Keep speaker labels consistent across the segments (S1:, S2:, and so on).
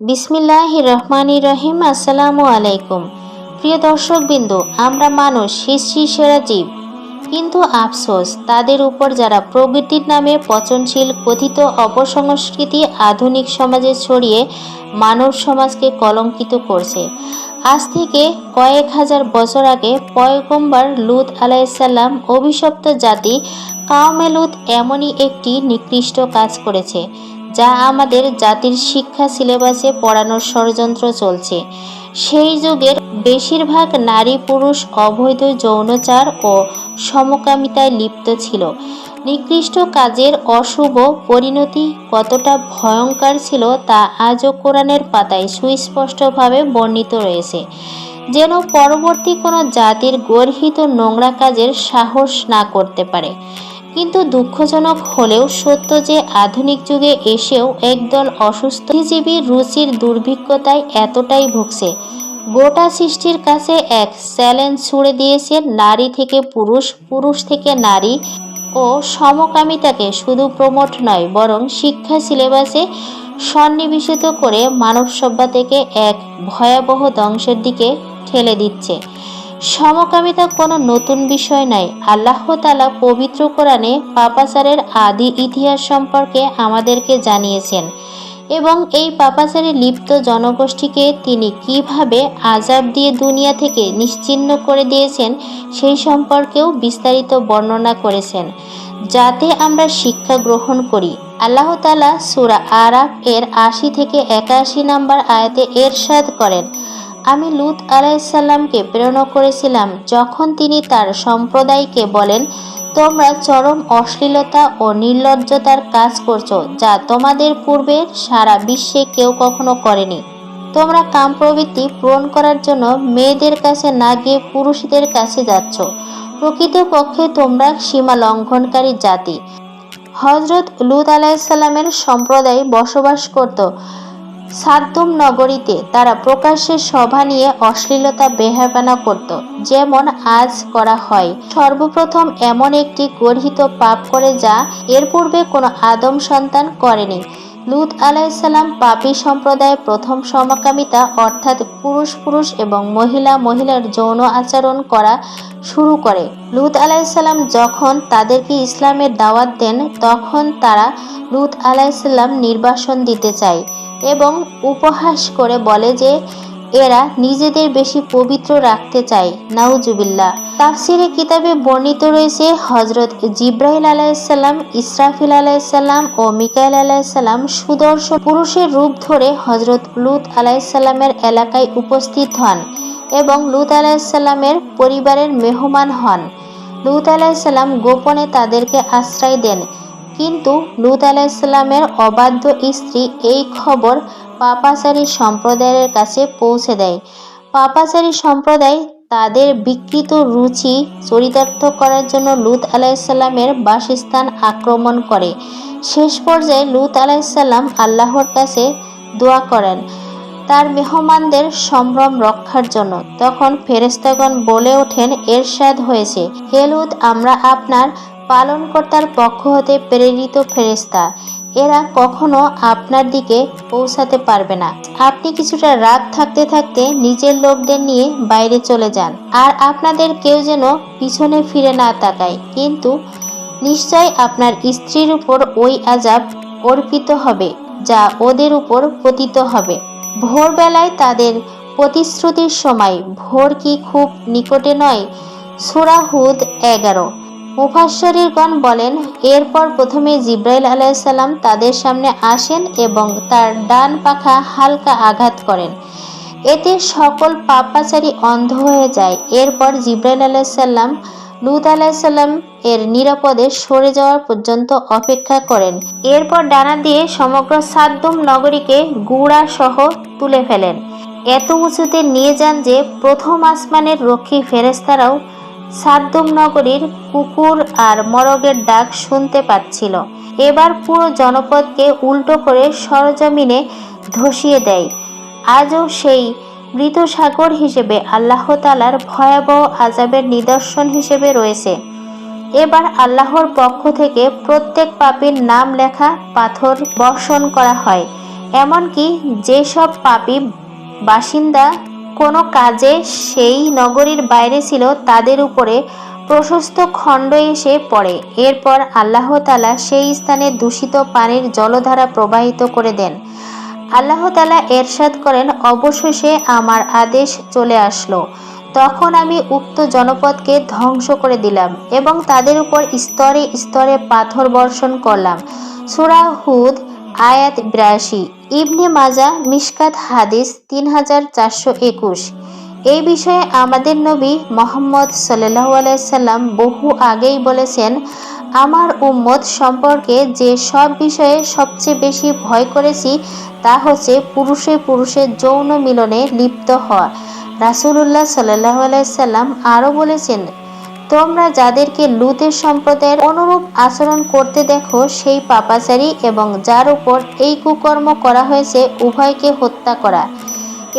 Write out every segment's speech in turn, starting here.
S1: বিসমিল্লাহ রহমান রহিম আসসালামু আলাইকুম প্রিয় দর্শকবিন্দু, আমরা মানুষ, সৃষ্টি সেরা জীব। কিন্তু আফসোস, তাদের উপর যারা প্রবৃত্তির নামে পচনশীল, কথিত অপসংস্কৃতি আধুনিক সমাজে ছড়িয়ে মানব সমাজকে কলঙ্কিত করছে। আজ থেকে কয়েক হাজার বছর আগে পয়গম্বর লুত আলাইসাল্লাম অভিশপ্ত জাতি কাউমে লুত এমনই একটি নিকৃষ্ট কাজ করেছে। যা আমাদের জাতির শিক্ষা সিলেবাসে পড়ানোর ষড়যন্ত্র চলছে। সেই যুগের বেশিরভাগ নারী পুরুষ অবৈধ যৌনচার ও সমকামিতায় লিপ্ত ছিল। নিকৃষ্ট কাজের অশুভ পরিণতি কতটা ভয়ঙ্কর ছিল তা আজও কোরআনের পাতায় সুস্পষ্টভাবে বর্ণিত রয়েছে। যেন পরবর্তী কোনো জাতির গর্হিত নোংরা কাজের সাহস না করতে পারে। কিন্তু দুঃখজনক হলেও সত্য যে আধুনিক যুগে এসেও একদল অসুস্থজীবী রুচির দুর্ভিক্ষতায় এতটাই ভুগছে। গোটা সৃষ্টির কাছে এক চ্যালেঞ্জ ছুড়ে দিয়েছে নারী থেকে পুরুষ পুরুষ থেকে নারী ও সমকামিতাকে শুধু প্রমোট নয়, বরং শিক্ষা সিলেবাসে সন্নিবেশিত করে মানব সভ্যতাকে এক ভয়াবহ ধ্বংসের দিকে ঠেলে দিচ্ছে। সমকামিতা কোনো নতুন বিষয় নয় আল্লাহ তালা পবিত্র কোরআনে পাপাচারের আদি ইতিহাস সম্পর্কে আমাদেরকে জানিয়েছেন এবং এই পাপাচারে লিপ্ত জনগোষ্ঠীকে তিনি কীভাবে আজাব দিয়ে দুনিয়া থেকে নিশ্চিহ্ন করে দিয়েছেন সেই সম্পর্কেও বিস্তারিত বর্ণনা করেছেন। যাতে আমরা শিক্ষা গ্রহণ করি। আল্লাহ তালা সুরা আরাফ এর আশি থেকে একাশি নম্বর আয়াতে এরশাদ করেন আমি লুত আলাইসাল্লামকে প্রেরণা করেছিলাম যখন তিনি তার সম্প্রদায়কে বলেন, তোমরা চরম অশ্লীলতা ও নির্লজ্জতার কাজ করছ যা তোমাদের পূর্বে সারা বিশ্বে কেউ কখনো করেনি। তোমরা কাম প্রবৃত্তি পূরণ করার জন্য মেয়েদের কাছে না গিয়ে পুরুষদের কাছে যাচ্ছ। প্রকৃতপক্ষে তোমরা সীমা লঙ্ঘনকারী জাতি। হজরত লুত আলাইসাল্লামের সম্প্রদায় বসবাস করত। সাদ্দুম নগরীতে তারা প্রকাশ্যে সভা নিয়ে অশ্লীলতা বেহাবানা করত, যেমন আজ করা হয়। সর্বপ্রথম এমন একটি গর্হিত পাপ করে যা এর পূর্বে কোনো আদম সন্তান করেনি। লুত আলাইসাল্লাম পাপি সম্প্রদায়ের প্রথম সমকামিতা অর্থাৎ পুরুষ পুরুষ এবং মহিলা মহিলার যৌন আচরণ করা শুরু করে। লুত আলাইসাল্লাম যখন তাদেরকে ইসলামের দাওয়াত দেন, তখন তারা লুত আলাইসাল্লাম নির্বাসন দিতে চায় এবং উপহাস করে বলে যে এরা নিজেদের বেশি পবিত্র রাখতে চায় নাউজুবিল্লা তাফসিরে কিতাবে বর্ণিত রয়েছে হজরত জিব্রাহিল আলাইসাল্লাম ইসরাফিল আলাইসাল্লাম ও মিকাইল আলাইসাল্লাম সুদর্শন পুরুষের রূপ ধরে হজরত লুত আলাইসাল্লামের এলাকায় উপস্থিত হন এবং লুত আলাইসাল্লামের পরিবারের মেহমান হন। লুত আলাইসাল্লাম গোপনে তাদেরকে আশ্রয় দেন, কিন্তু লুত আলাইসাল্লামের অবাধ্য স্ত্রী এই খবর পাপাচারী সম্প্রদায়ের কাছে পৌঁছে দেয়। পাপাচারী সম্প্রদায় তাদের বিকৃত রুচি চরিতার্থ করার জন্য লুত আলাইসাল্লামের বাসস্থান আক্রমণ করে। শেষ পর্যায়ে লুত আলাইসাল্লাম আল্লাহর কাছে দোয়া করেন, তার মেহমানদের সম্ভ্রম রক্ষার জন্য। তখন ফেরেস্তাগণ বলে ওঠেন, এরশাদ হয়েছে। হে লুত, আমরা আপনার পালনকর্তার পক্ষ হতে প্রেরিত ফেরেস্তা এরা কখনো আপনার দিকে পৌঁছাতে পারবে না। আপনি কিছুটা রাত থাকতে থাকতে নিজের লোকদের নিয়ে বাইরে চলে যান আর আপনাদের কেউ যেন পিছনে ফিরে না তাকায়। কিন্তু নিশ্চয় আপনার স্ত্রীর উপর ওই আজাব অর্পিত হবে, যা ওদের উপর পতিত হবে। ভোরবেলায় তাদের প্রতিশ্রুতির সময় ভোর কি খুব নিকটে নয় সুরাহুদ এগারো। মুফাশ্বরীরগণ বলেন, এরপর প্রথমে জিব্রাইল আলাইসাল্লাম তাদের সামনে আসেন এবং তার ডান পাখা হালকা আঘাত করেন। এতে সকল পাপাচারী অন্ধ হয়ে যায়। এরপর জিব্রাইল আলাইসাল্লাম লুত আলাইসাল্লাম এর নিরাপদে সরে যাওয়ার পর্যন্ত অপেক্ষা করেন। এরপর ডানা দিয়ে সমগ্র সাদ্দুম নগরীকে গুড়া সহ তুলে ফেলেন। এত উঁচুতে নিয়ে যান যে প্রথম আসমানের রক্ষী ফেরেস্তারাও সাদ্দুম নগরীর কুকুর আর মরগের ডাক শুনতে পাচ্ছিল। এবার পুরো জনপদকে উল্টো করে সরজমিনে ধসিয়ে দেয়। আজও সেই মৃত সাগর হিসেবে আল্লাহ তালার ভয়াবহ আজাবের নিদর্শন হিসেবে রয়েছে। এবার আল্লাহর পক্ষ থেকে প্রত্যেক পাপীর নাম লেখা পাথর বর্ষণ করা হয়। এমনকি যেসব পাপী বাসিন্দা কাজে সেই নগরীর বাইরে ছিল তাদের উপরে প্রশস্ত খণ্ড এসে পড়ে। এরপর আল্লাহ তালা সেই স্থানে দূষিত পানির জলধারা প্রবাহিত করে দেন। আল্লাহ তালা এরশাদ করেন, অবশেষে আমার আদেশ চলে আসলো। তখন আমি উক্ত জনপদকে ধ্বংস করে দিলাম এবং তাদের উপর স্তরে স্তরে পাথর বর্ষণ করলাম। সুরা হুদ আয়াত বিরাশি। ইবনে মাজা মিশকাত হাদিস তিন হাজার চারশো একুশ। এই বিষয়ে আমাদের নবী মোহাম্মদ সাল্লাহ আলাইসাল্লাম বহু আগেই বলেছেন, আমার উম্মত সম্পর্কে যে সব বিষয়ে সবচেয়ে বেশি ভয় করেছি, তা হচ্ছে পুরুষে পুরুষের যৌন মিলনে লিপ্ত হওয়া। রাসুলুল্লাহ সাল্লাহ আলাইসাল্লাম আরও বলেছেন তোমরা যাদেরকে লুতের সম্প্রদায়ের অনুরূপ আচরণ করতে দেখো, সেই পাপাচারী এবং যার উপর এই কুকর্ম করা হয়েছে, উভয়কে হত্যা করা।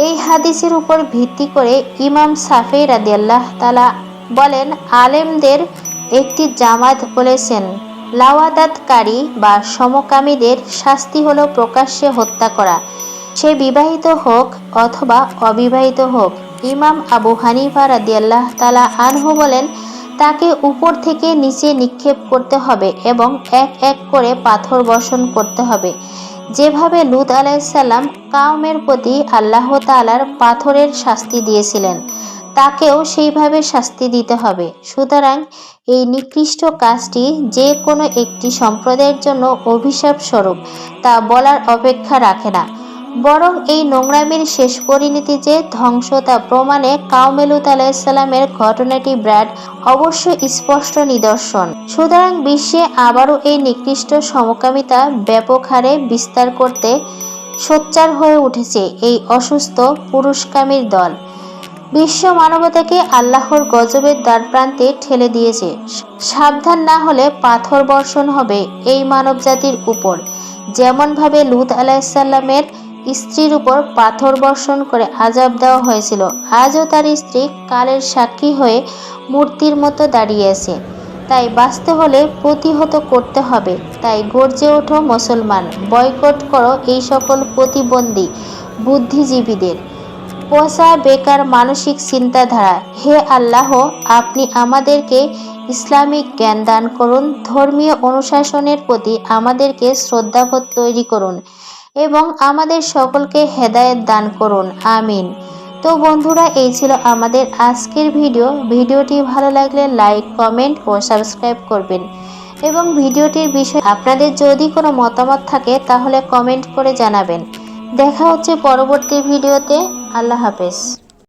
S1: এই হাদিসের উপর ভিত্তি করে ইমাম সাফি রাদিয়াল্লাহ তালা বলেন, আলেমদের একটি জামাত বলেছেন, লাওয়াদাতকারী বা সমকামীদের শাস্তি হলো প্রকাশ্যে হত্যা করা। সে বিবাহিত হোক অথবা অবিবাহিত হোক। ইমাম আবু হানিফা রাদিয়াল্লাহ তালা আনহু বলেন তাকে উপর থেকে নিচে নিক্ষেপ করতে হবে এবং এক এক করে পাথর বর্ষণ করতে হবে। যেভাবে লুত আলাইসাল্লাম কাউমের প্রতি আল্লাহ তালার পাথরের শাস্তি দিয়েছিলেন, তাকেও সেইভাবে শাস্তি দিতে হবে। সুতরাং এই নিকৃষ্ট কাজটি যে কোনো একটি সম্প্রদায়ের জন্য অভিশাপ স্বরূপ তা বলার অপেক্ষা রাখে না। বরং এই নোংরামির শেষ পরিণতি যে ধ্বংস তা প্রমাণে কাউমেলুত আলাইসাল্লামের ঘটনাটি, ব্র্যাড, অবশ্য স্পষ্ট নিদর্শন। সুতরাং বিশ্বে আবারও এই নিকৃষ্ট সমকামিতা ব্যাপক হারে বিস্তার করতে সোচ্চার হয়ে উঠেছে এই অসুস্থ পুরুষকামীর দল। বিশ্ব মানবতাকে আল্লাহর গজবের দ্বারপ্রান্তে ঠেলে দিয়েছে। সাবধান না হলে পাথর বর্ষণ হবে এই মানবজাতির উপর। যেমনভাবে লুত আলাইসাল্লামের স্ত্রীর উপর পাথর বর্ষণ করে আজাব দেওয়া হয়েছিল। আজও তার স্ত্রী কালের সাক্ষী হয়ে মূর্তির মতো দাঁড়িয়ে আছে। তাই বাঁচতে হলে প্রতিহত করতে হবে। তাই গর্জে ওঠো মুসলমান, বয়কট করো এই সকল প্রতিবন্ধী, বুদ্ধিজীবীদের। পোষা বেকার মানসিক চিন্তাধারা, হে আল্লাহ, আপনি আমাদেরকে ইসলামিক জ্ঞান দান করুন, ধর্মীয় অনুশাসনের প্রতি আমাদেরকে শ্রদ্ধাবোধ তৈরি করুন। এবং আমাদের সকলকে হেদায়েত দান করুন। আমিন। তো বন্ধুরা, এই ছিল আমাদের আজকের ভিডিও। ভিডিওটি ভালো লাগলে লাইক, কমেন্ট ও সাবস্ক্রাইব করবেন। এবং ভিডিওটির বিষয়ে আপনাদের যদি কোনো মতামত থাকে, তাহলে কমেন্ট করে জানাবেন। দেখা হচ্ছে পরবর্তী ভিডিওতে। আল্লাহ হাফেজ।